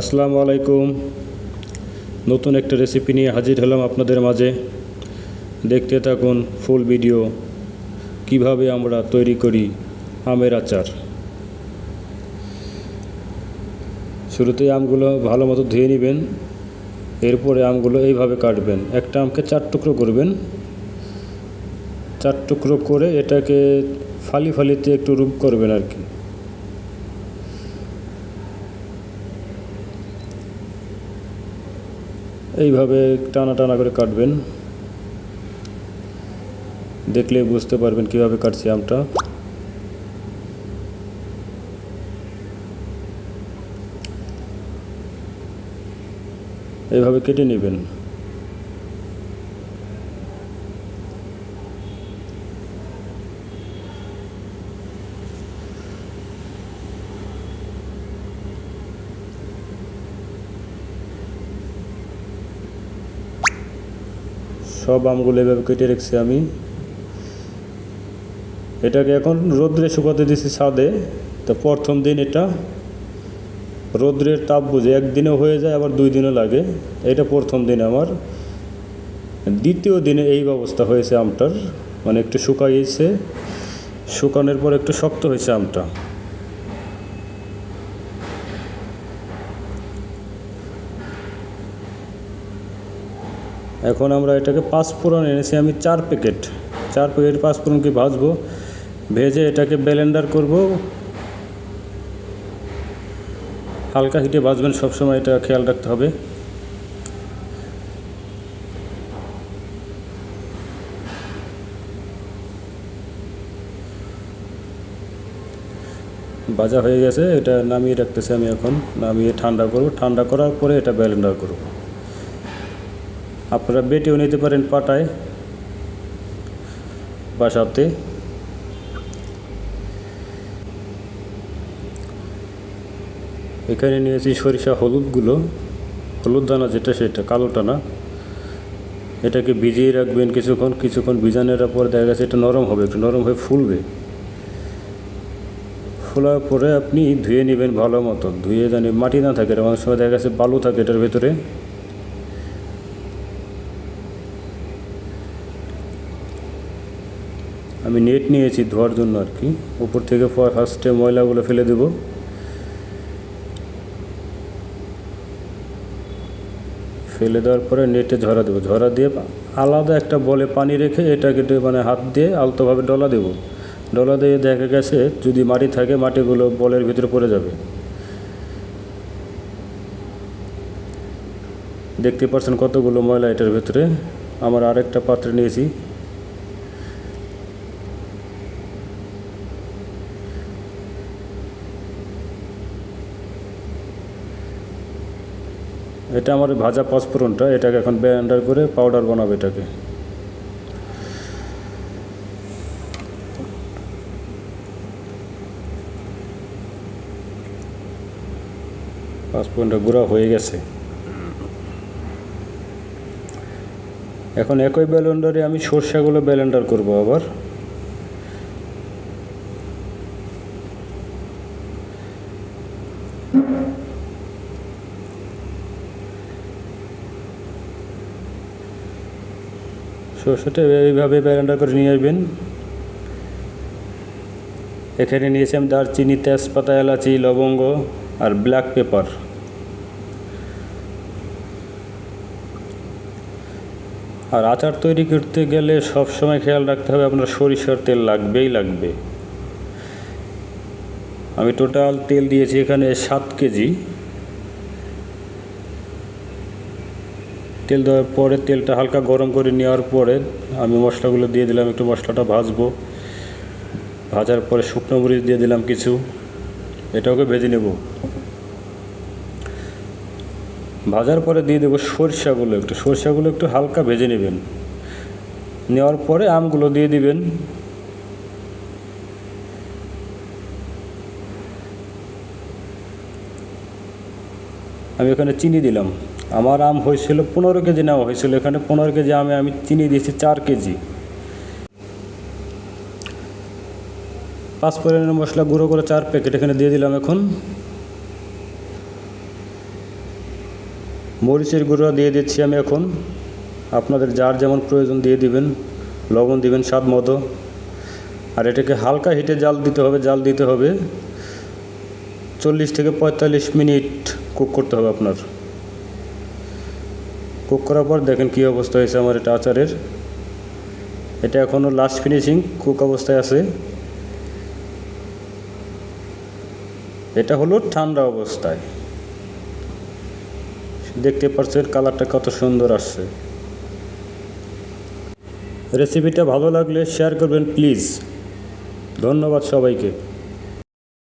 আসসালামু আলাইকুম। নতুন একটা রেসিপি নিয়ে হাজির হলাম আপনাদের মাঝে। দেখতে থাকুন ফুল ভিডিও কীভাবে আমরা তৈরি করি আমের আচার। শুরুতেই আমগুলো ভালো মতো ধুয়ে নেবেন, এরপরে আমগুলো এইভাবে কাটবেন। একটা আমকে চার টুকরো করবেন। চার টুকরো করে এটাকে ফালি ফালিতে একটু রূপ করবেন আর কি। এইভাবে টানা টানা করে কাটবেন। দেখলে বুঝতে পারবেন কীভাবে কাটছি আমটা। এইভাবে কেটে নেবেন। সব আমগুলো এভাবে কেটে রেখেছি আমি। এটাকে এখন রোদ্রে শুকাতে দিছি ছাদে। তো প্রথম দিন এটা রোদ্রের তাপ বুঝে একদিনও হয়ে যায়, আবার দুই দিনও লাগে। এটা প্রথম দিন আমার। দ্বিতীয় দিনে এই ব্যবস্থা হয়েছে আমটার। মানে একটু শুকাইয়েছে শুকানোর পর একটু শক্ত হয়েছে আমটা। এখন আমরা এটাকে পাঁচ ফোড়ন এনেছি, আমি চার প্যাকেট। চার প্যাকেট পাঁচ ফোড়নকে ভাজবো? ভেজে এটাকে ব্লেন্ডার করব। হালকা হিটে ভাজবেন, সবসময় এটা খেয়াল রাখতে হবে। ভাজা হয়ে গেছে, এটা নামিয়ে রাখতেছি আমি এখন। নামিয়ে ঠান্ডা করব। ঠান্ডা করার পরে এটা ব্লেন্ডার করব। আপনারা বেটেও নিতে পারেন পাটায় বাসাতে এখানে নিয়েছি সরিষা হলুদগুলো। হলুদ দানা যেটা সেটা কালো টানা এটাকে ভিজিয়ে রাখবেন কিছুক্ষণ কিছুক্ষণ ভিজানোর পর দেখা গেছে এটা নরম হবে, একটু নরম হয়ে ফুলবে। ফোলার পরে আপনি ধুয়ে নেবেন ভালো মতো ধুয়ে জানি মাটি না থাকে, অনেক সময় দেখা গেছে বালু থাকে এটার ভেতরে। আমি নেট নিয়েছি ধোয়ার জন্য আর কি। উপর থেকে ফার্স্টে ময়লাগুলো ফেলে দেব। ফেলে দেওয়ার পরে নেটে ঝরা দেবো। ঝরা দিয়ে আলাদা একটা বলে পানি রেখে এটাকে মানে হাত দিয়ে আলতোভাবে ডলা দেবো। ডলা দিয়ে দেখা গেছে, যদি মাটি থাকে, মাটিগুলো বলের ভিতরে পড়ে যাবে। দেখতে পাচ্ছেন কতগুলো ময়লা এটার ভিতরে। আমার আরেকটা পাত্রে নিয়েছি। এটা আমার ভাজা পাঁচফোড়নটা, এটাকে এখন ব্লেন্ডার করে পাউডার বানাবো এটাকে। পাঁচফোড়নটা গুঁড়া হয়ে গেছে। এখন একই ব্লেন্ডারে আমি সর্ষেগুলো ব্লেন্ডার করব আবার। সর্ষেটা এইভাবে ব্লেন্ডার করে নিয়ে আসবেন। এখানে নিয়েছি আমি দারচিনি, তেজপাতা, এলাচি, লবঙ্গ আর ব্ল্যাক পেপার আর আচার তৈরি করতে গেলে সব সময় খেয়াল রাখতে হবে আপনার সরিষার তেল লাগবেই লাগবে। আমি টোটাল তেল দিয়েছি এখানে সাত কেজি। তেল দেওয়ার পরে তেলটা হালকা গরম করে নেওয়ার পরে আমি মশলাগুলো দিয়ে দিলাম, একটু মশলাটা ভাজবো। ভাজার পরে শুকনো মরিচ দিয়ে দিলাম কিছু। এটাকে ভেজে নেব। ভাজার পরে দিয়ে দেবো সরষাগুলো একটু। সরষাগুলো একটু হালকা ভেজে নেবেন। নেওয়ার পরে আমগুলো দিয়ে দিবেন। আমি এখানে চিনি দিলাম। আমার আম হয়েছিল পনেরো কেজি নেওয়া হয়েছিল। এখানে পনেরো কেজি আমে, আমি চিনি দিয়েছি চার কেজি। পাঁচফোড়নের মশলা গুঁড়ো করে চার প্যাকেট এখানে দিয়ে দিলাম এখন। মরিচের গুঁড়ো দিয়ে দিচ্ছি আমি এখন। আপনাদের যার যেমন প্রয়োজন দিয়ে দিবেন, লবণ দিবেন স্বাদ মতো। আর এটাকে হালকা হিটে জাল দিতে হবে, জাল দিতে হবে। চল্লিশ থেকে পঁয়তাল্লিশ মিনিট কুক করতে হবে আপনার। কুক করার পর দেখেন কী অবস্থা হয়েছে আমার এটা আচারের। এটা এখনও লাস্ট ফিনিশিং কুক অবস্থায় আছে। এটা হলো ঠান্ডা অবস্থায়। দেখতে পাচ্ছেন কালারটা কত সুন্দর আসছে। রেসিপিটা ভালো লাগলে শেয়ার করবেন প্লিজ ধন্যবাদ সবাইকে।